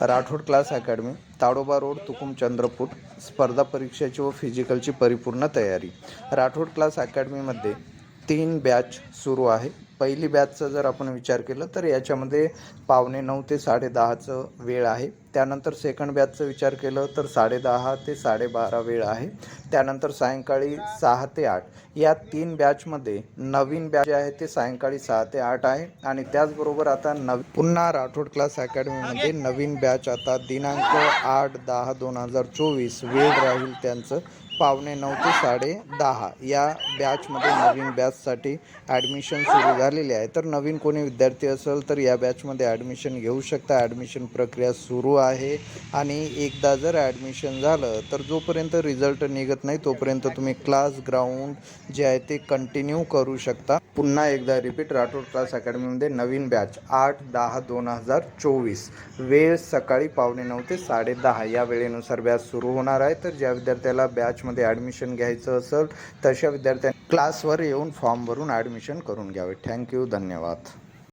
Rathod class academy Tadoba road Tukum Chandrapur स्पर्धा परीक्षेची व फिजिकलची परिपूर्ण तयारी. राठोड क्लास अकॅडमीमध्ये तीन बॅच सुरू आहे. पहिली बॅचचा जर आपण विचार केला तर याच्यामध्ये पावणे नऊ ते साडेदहाचं वेळ आहे. त्यानंतर सेकंड बॅचचा विचार केलं तर साडेदहा ते साडेबारा वेळ आहे. त्यानंतर सायंकाळी सहा ते आठ. या तीन बॅचमध्ये नवीन बॅच जे आहे ते सायंकाळी सहा ते आठ आहे. आणि त्याचबरोबर आता नव पुन्हा राठोड क्लास अकॅडमीमध्ये नवीन बॅच आता दिनांक आठ दहा दोन हजार चोवीस वेळ राहील त्यांचं. पावणे नऊ ते साडे दहा. या बॅचमध्ये नवीन बॅचसाठी ॲडमिशन सुरू झालेले आहे. तर नवीन कोणी विद्यार्थी असेल तर या बॅचमध्ये ॲडमिशन घेऊ शकता. ॲडमिशन प्रक्रिया सुरू आहे. आणि एकदा जर ॲडमिशन झालं तर जोपर्यंत रिझल्ट निघत नाही तोपर्यंत तुम्ही क्लास ग्राउंड जे आहे ते कंटिन्यू करू शकता. पुन्हा एकदा रिपीट राठोड क्लास अकॅडमीमध्ये नवीन बॅच आठ दहा दोन हजार चोवीस. वेळ सकाळी पावणे नऊ ते साडेदहा या वेळेनुसार बॅच सुरू होणार आहे. तर ज्या विद्यार्थ्याला बॅचमध्ये ॲडमिशन घ्यायचं असेल तशा विद्यार्थ्यांनी क्लासवर येऊन फॉर्म भरून ॲडमिशन करून घ्यावे. थँक्यू धन्यवाद.